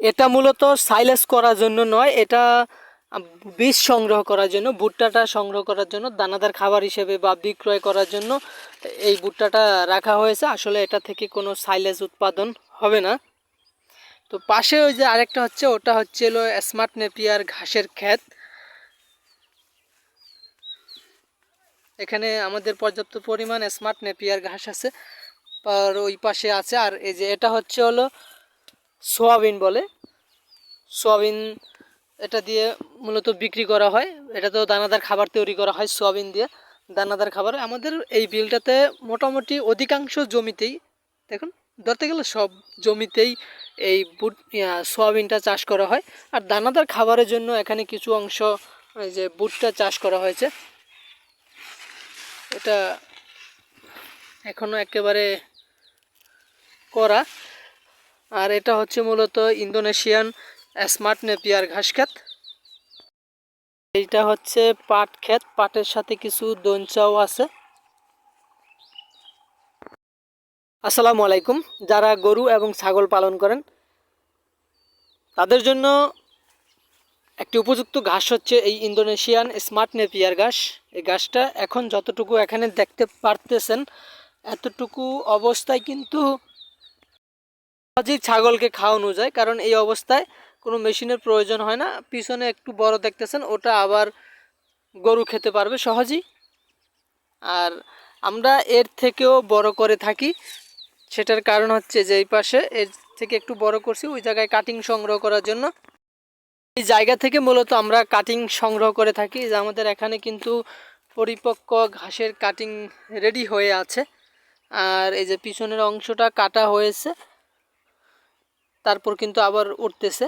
এটা মূলত সাইলেস করার জন্য নয়, এটা বীজ সংগ্রহ করার জন্য, ভুট্টাটা সংগ্রহ করার জন্য, দানাদার খাবার হিসেবে বা বিক্রয় করার জন্য এই ভুট্টাটা রাখা হয়েছে। আসলে এটা থেকে কোনো সাইলেজ উৎপাদন হবে না। তো পাশে ওই যে আরেকটা হচ্ছে, ওটা হচ্ছে হলো স্মার্ট নেপিয়ার ঘাসের ক্ষেত। এখানে আমাদের পর্যাপ্ত পরিমাণ স্মার্ট নেপিয়ার ঘাস আছে, আর ওই পাশে আছে, আর এই যে এটা হচ্ছে হলো সোয়াবিন বলে। সোয়াবিন এটা দিয়ে মূলত বিক্রি করা হয়। এটা তো দানাদার খাবার তৈরি করা হয় সোয়াবিন দিয়ে। দানাদার খাবার। আমাদের এই বিলটাতে মোটামুটি অধিকাংশ জমিতেই, দেখুন, ধরতে গেলে সব জমিতেই এই বুট সোয়াবিনটা চাষ করা হয়। আর দানাদার খাবারের জন্য এখানে কিছু অংশ যে বুটটা চাষ করা হয়েছে। এটা এখনও একেবারে করা। আর এটা হচ্ছে মূলত ইন্দোনেশিয়ান স্মার্ট নেপিয়ার ঘাস ক্ষেত। এইটা হচ্ছে পাট ক্ষেত, পাটের সাথে কিছু দঞ্চাও আছে। আসসালামু আলাইকুম। যারা গরু এবং ছাগল পালন করেন, তাদের জন্য একটি উপযুক্ত ঘাস হচ্ছে এই ইন্দোনেশিয়ান স্মার্ট নেপিয়ার ঘাস। এই ঘাসটা এখন যতটুকু এখানে দেখতে পারতেছেন, এতটুকু অবস্থায় কিন্তু সহজেই ছাগলকে খাওয়ানো যায়, কারণ এই অবস্থায় কোনো মেশিনের প্রয়োজন হয় না। পিছনে একটু বড় দেখতেছেন, ওটা আবার গরু খেতে পারবে সহজেই। আর আমরা এর থেকেও বড় করে থাকি। সেটার কারণ হচ্ছে যে, এই পাশে এর থেকে একটু বড় করছি, ওই জায়গায় কাটিং সংগ্রহ করার জন্য। এই জায়গা থেকে মূলত আমরা কাটিং সংগ্রহ করে থাকি, যে আমাদের এখানে কিন্তু পরিপক্ক ঘাসের কাটিং রেডি হয়ে আছে। আর এই যে পিছনের অংশটা কাটা হয়েছে তারপর কিন্তু আবার উঠতেছে।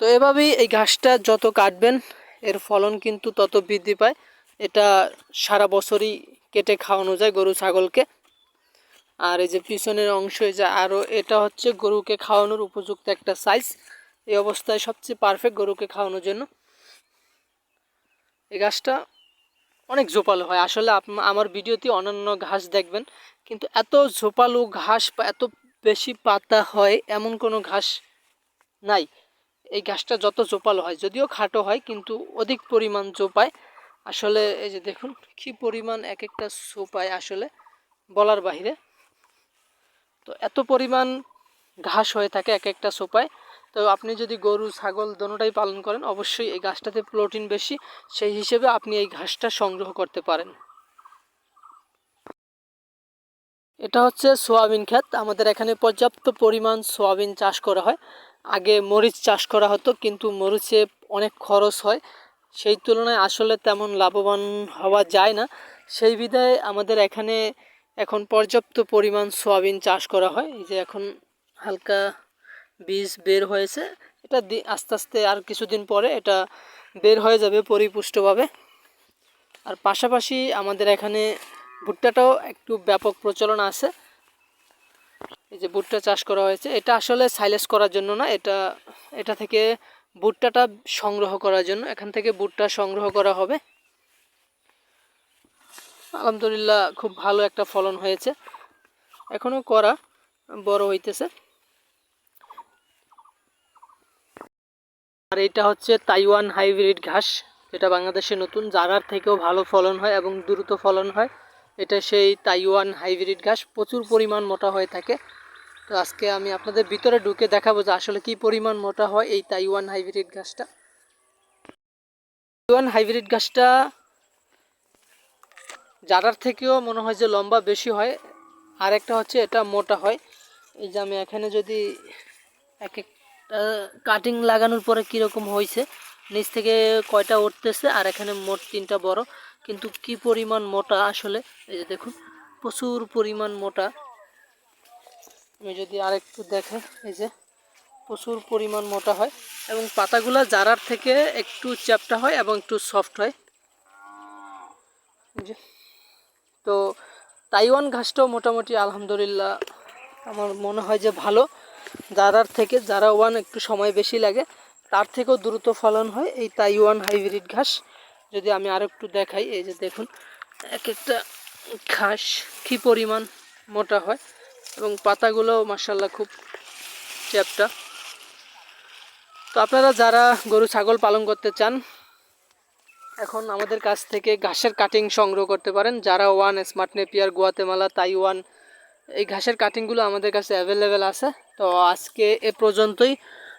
তো এভাবেই এই ঘাসটা যত কাটবেন, এর ফলন কিন্তু তত বৃদ্ধি পায়। এটা সারা বছরই কেটে খাওয়ানো যায় গরু, ছাগলকে। আর এই যে পিছনের অংশ যে আরও এটা হচ্ছে গরুকে খাওয়ানোর উপযুক্ত একটা সাইজ এই অবস্থায় সবচেয়ে পারফেক্ট গরুকে খাওয়ানোর জন্য। এই ঘাসটা অনেক ঝোপালো হয়। আসলে আমার ভিডিওতে অন্যান্য ঘাস দেখবেন, কিন্তু এত ঝোপালো ঘাস বা এত বেশি পাতা হয়, এমন কোনো ঘাস নাই। এই ঘাসটা যত জোপালো হয়, যদিও খাটো হয়, কিন্তু অধিক পরিমাণ জোপায়। আসলে এই যে দেখুন, কি পরিমাণ এক একটা সোপায় আসলে বলার বাইরে তো এত পরিমাণ ঘাস হয়ে থাকে এক একটা সোপায়। তো আপনি যদি গরু, ছাগল দোনোটাই পালন করেন, অবশ্যই এই ঘাসটাতে প্রোটিন বেশি। সেই হিসেবে আপনি এই ঘাসটা সংগ্রহ করতে পারেন। এটা হচ্ছে সোয়াবিন ক্ষেত। আমাদের এখানে পর্যাপ্ত পরিমাণ সোয়াবিন চাষ করা হয়। আগে মরিচ চাষ করা হতো, কিন্তু মরিচে অনেক খরচ হয়। সেই তুলনায় আসলে তেমন লাভবান হওয়া যায় না। সেই বিধায় আমাদের এখানে এখন পর্যাপ্ত পরিমাণ সোয়াবিন চাষ করা হয়। এই যে এখন হালকা বীজ বের হয়েছে। এটা আস্তে আস্তে আর কিছুদিন পরে এটা বের হয়ে যাবে পরিপুষ্টভাবে। আর পাশাপাশি আমাদের এখানে ভুট্টাটাও একটু ব্যাপক প্রচলন আছে। এই যে ভুট্টা চাষ করা হয়েছে, এটা আসলে সাইলেস করার জন্য না, এটা এটা থেকে ভুট্টাটা সংগ্রহ করার জন্য, এখান থেকে ভুট্টা সংগ্রহ করা হবে। আলহামদুলিল্লাহ, খুব ভালো একটা ফলন হয়েছে। এখনও করা বড় হইতেছে। আর এটা হচ্ছে তাইওয়ান হাইব্রিড ঘাস, যেটা বাংলাদেশে নতুন জারার থেকেও ভালো ফলন হয় এবং দ্রুত ফলন হয়। এটা সেই তাইওয়ান হাইব্রিড ঘাস প্রচুর পরিমাণ মোটা হয়ে থাকে। তো আজকে আমি আপনাদের ভিতরে ঢুকে দেখাবো যে আসলে কি পরিমাণ মোটা হয় এই তাইওয়ান হাইব্রিড ঘাসটা তাইওয়ান হাইব্রিড ঘাসটা জারার থেকেও মনে হয় যে লম্বা বেশি হয় আর একটা হচ্ছে এটা মোটা হয়। এই যে আমি এখানে যদি এক একটা কাটিং লাগানোর পরে কীরকম হয়েছে নিচ থেকে কয়টা উঠতেছে আর এখানে মোট তিনটা বড়। কিন্তু কি পরিমাণ মোটা আসলে? এই যে দেখুন, প্রচুর পরিমাণ মোটা। আমি যদি আরেকটু দেখে, এই যে প্রচুর পরিমাণ মোটা হয় এবং পাতাগুলা জারার থেকে একটু চ্যাপটা হয় এবং একটু সফট হয়। তো তাইওয়ান ঘাসটাও মোটামুটি আলহামদুলিল্লাহ আমার মনে হয় যে ভালো। জারার থেকে জারা ওয়ান একটু সময় বেশি লাগে। তার থেকেও দ্রুত ফলন হয় এই তাইওয়ান হাইব্রিড ঘাস। যদি আমি আর একটু দেখাই, এই যে দেখুন, এক একটা ঘাস কী পরিমাণ মোটা হয় এবং পাতাগুলোও মার্শাল্লাহ খুব চ্যাপটা। তো আপনারা যারা গরু, ছাগল পালন করতে চান, এখন আমাদের কাছ থেকে ঘাসের কাটিং সংগ্রহ করতে পারেন। যারা one, smart Napier, Guatemala, Taiwan, এই ঘাসের কাটিংগুলো আমাদের কাছে অ্যাভেলেবেল আছে। তো আজকে এ পর্যন্তই।